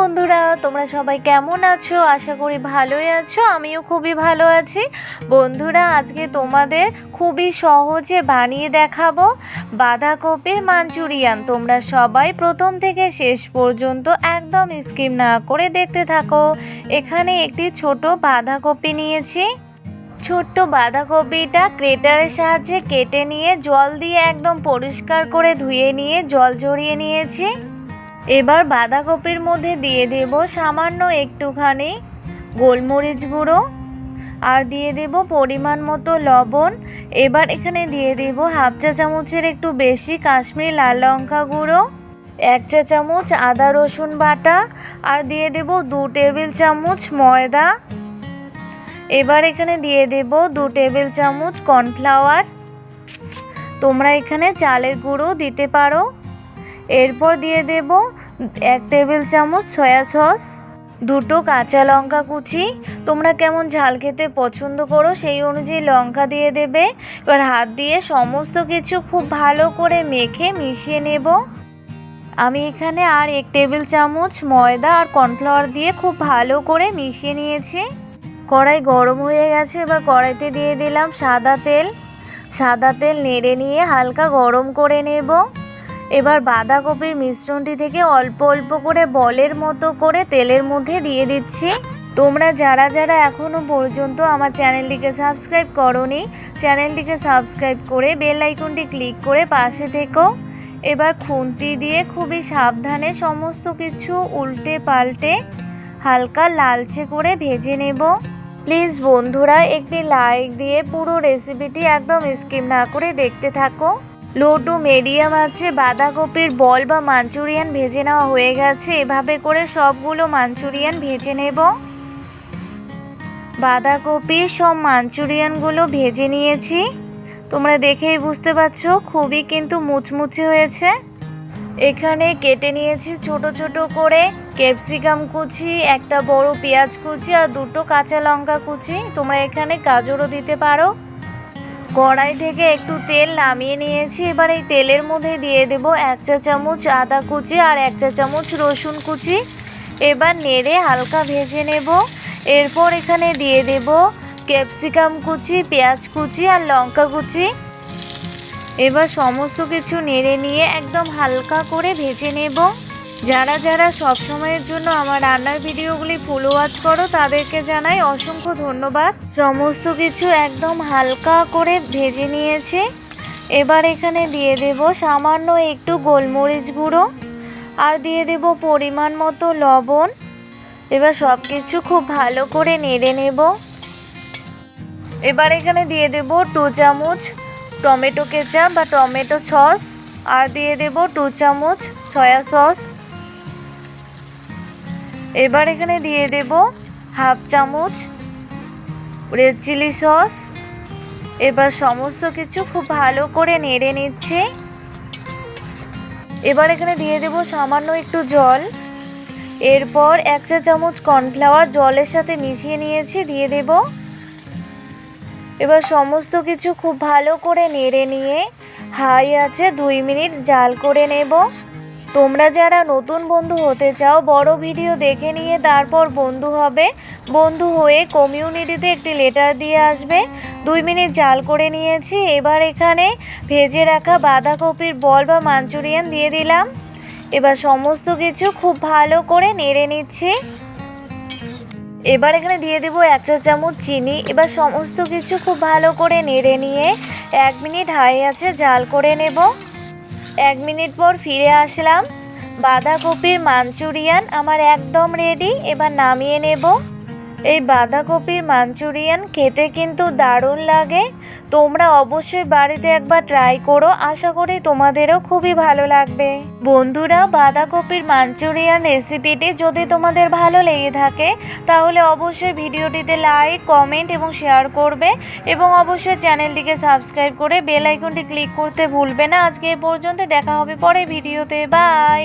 তোমরা সবাই কেমন আছো? আশা করি ভালোই আছো, আমিও খুবই ভালো আছি। বন্ধুরা, আজকে তোমাদের খুবই সহজে বানিয়ে দেখাবো বাঁধাকপির মাঞ্চুরিয়ান। তোমরা সবাই প্রথম থেকে শেষ পর্যন্ত একদম স্কিম না করে দেখতে থাকো। এখানে একটি ছোট বাঁধাকপি নিয়েছি। ছোট্ট বাঁধাকপিটা ক্রেটারের সাহায্যে কেটে নিয়ে জল দিয়ে একদম পরিষ্কার করে ধুয়ে নিয়ে জল ঝরিয়ে নিয়েছি। এবার বাঁধাকপির মধ্যে দিয়ে দেব সামান্য একটুখানি গোলমরিচ গুঁড়ো। আর দিয়ে দেব পরিমাণ মতো লবণ। এবার এখানে দিয়ে দেব হাফ চা চামচের একটু বেশি কাশ্মীরি লাল লঙ্কা গুঁড়ো, এক চা চামচ আদা রসুন বাটা, আর দিয়ে দেব দু টেবিল চামচ ময়দা। এবার এখানে দিয়ে দেব দু টেবিল চামচ কর্নফ্লাওয়ার। তোমরা এখানে চালের গুঁড়ো দিতে পারো। এরপর দিয়ে দেব এক টেবিল চামচ সয়া সস, দুটো কাঁচা লঙ্কা কুচি। তোমরা কেমন ঝাল খেতে পছন্দ করো সেই অনুযায়ী লঙ্কা দিয়ে দেবে। এবার হাত দিয়ে সমস্ত কিছু খুব ভালো করে মেখে মিশিয়ে নেব। আমি এখানে আর এক টেবিল চামচ ময়দা আর কর্নফ্লাওয়ার দিয়ে খুব ভালো করে মিশিয়ে নিয়েছি। কড়াই গরম হয়ে গেছে, এবার কড়াইতে দিয়ে দিলাম সাদা তেল। সাদা তেল নেড়ে নিয়ে হালকা গরম করে নেব। এবার বাঁধাকপির মিশ্রণটি থেকে অল্প অল্প করে বলের মতো করে তেলের মধ্যে দিয়ে দিচ্ছি। তোমরা যারা যারা এখনও পর্যন্ত আমার চ্যানেলটিকে সাবস্ক্রাইব করনি, চ্যানেলটিকে সাবস্ক্রাইব করে বেল আইকনটি ক্লিক করে পাশে থেকো। এবার খুন্তি দিয়ে খুবই সাবধানে সমস্ত কিছু উল্টে পাল্টে হালকা লালচে করে ভেজে নেব। প্লিজ বন্ধুরা, একটি লাইক দিয়ে পুরো রেসিপিটি একদম স্কিম না করে দেখতে থাকো। লো মিডিয়াম আছে, বাঁধাকপির বল বা মাঞ্চুরিয়ান ভেজে নেওয়া হয়ে গেছে। এভাবে করে সবগুলো মাঞ্চুরিয়ান ভেজে নেব। বাঁধাকপির সব মাঞ্চুরিয়ানগুলো ভেজে নিয়েছি। তোমরা দেখেই বুঝতে পারছ, খুবই কিন্তু মুচমুচে হয়েছে। এখানে কেটে নিয়েছি ছোট ছোট করে ক্যাপসিকাম কুচি, একটা বড় পেঁয়াজ কুচি আর দুটো কাঁচা লঙ্কা কুচি। তোমরা এখানে গাজরও দিতে পারো। কড়াই থেকে একটু তেল নামিয়ে নিয়েছি। এবার এই তেলের মধ্যে দিয়ে দেব এক চা চামচ আদা কুচি আর এক চা চামচ রসুন কুচি। এবার নেড়ে হালকা ভেজে নেব। এরপর এখানে দিয়ে দেব ক্যাপসিকাম কুচি, পেঁয়াজ কুচি আর লঙ্কা কুচি। এবার সমস্ত কিছু নেড়ে নিয়ে একদম হালকা করে ভেজে নেব। যারা যারা সব সময়ের জন্য আমার রান্নার ভিডিওগুলি ফুল ওয়াচ করো, তাদেরকে জানাই অসংখ্য ধন্যবাদ। সমস্ত কিছু একদম হালকা করে ভেজে নিয়েছে। এবার এখানে দিয়ে দেব সামান্য একটু গোলমরিচ গুঁড়ো আর দিয়ে দেব পরিমাণ মতো লবণ। এবার সব কিছু খুব ভালো করে নেড়ে নেব। এবার এখানে দিয়ে দেব টু চামচ টমেটো কেচাপ বা টমেটো সস আর দিয়ে দেব টু চামচ সয়া সস। এবার এখানে দিয়ে দেব হাফ চামচ রেড চিলি সস। এবার সমস্ত কিছু খুব ভালো করে নেড়ে নিচ্ছে। এবার এখানে দিয়ে দেব সামান্য একটু জল। এরপর এক চা চামচ কর্নফ্লাওয়ার জলের সাথে মিশিয়ে নিয়েছি, দিয়ে দেব। এবার সমস্ত কিছু খুব ভালো করে নেড়ে নিয়ে হাই আছে দুই মিনিট জাল করে নেব। তোমরা যারা নতুন বন্ধু হতে চাও, বড় ভিডিও দেখে নিয়ে তারপর বন্ধু হবে। বন্ধু হয়ে কমিউনিটিতে একটি লেটার দিয়ে আসবে। দুই মিনিট জাল করে নিয়েছি। এবার এখানে ভেজে রাখা বাঁধাকপির বল বা মাঞ্চুরিয়ান দিয়ে দিলাম। এবার সমস্ত কিছু খুব ভালো করে নেড়ে নিচ্ছি। এবার এখানে দিয়ে দেব এক চা চামচ চিনি। এবার সমস্ত কিছু খুব ভালো করে নেড়ে নিয়ে এক মিনিট হাই আছে জাল করে নেব। এক মিনিট পর ফিরে আসলাম। বাঁধাকপির মাঞ্চুরিয়ান আমার একদম রেডি এবার নামিয়ে নেব। এই বাঁধাকপির মাঞ্চুরিয়ান খেতে কিন্তু দারুণ লাগে। তোমরা অবশ্যই বাড়িতে একবার ট্রাই করো। আশা করি তোমাদেরও খুবই ভালো লাগবে। বন্ধুরা, বাঁধাকপির মাঞ্চুরিয়ান রেসিপিটি যদি তোমাদের ভালো লেগে থাকে, তাহলে অবশ্যই ভিডিওটিতে লাইক কমেন্ট এবং শেয়ার করবে এবং অবশ্যই চ্যানেলটিকে সাবস্ক্রাইব করে বেল আইকনটি ক্লিক করতে ভুলবে না। আজকে এ পর্যন্ত দেখা হবে পরে ভিডিওতে। বাই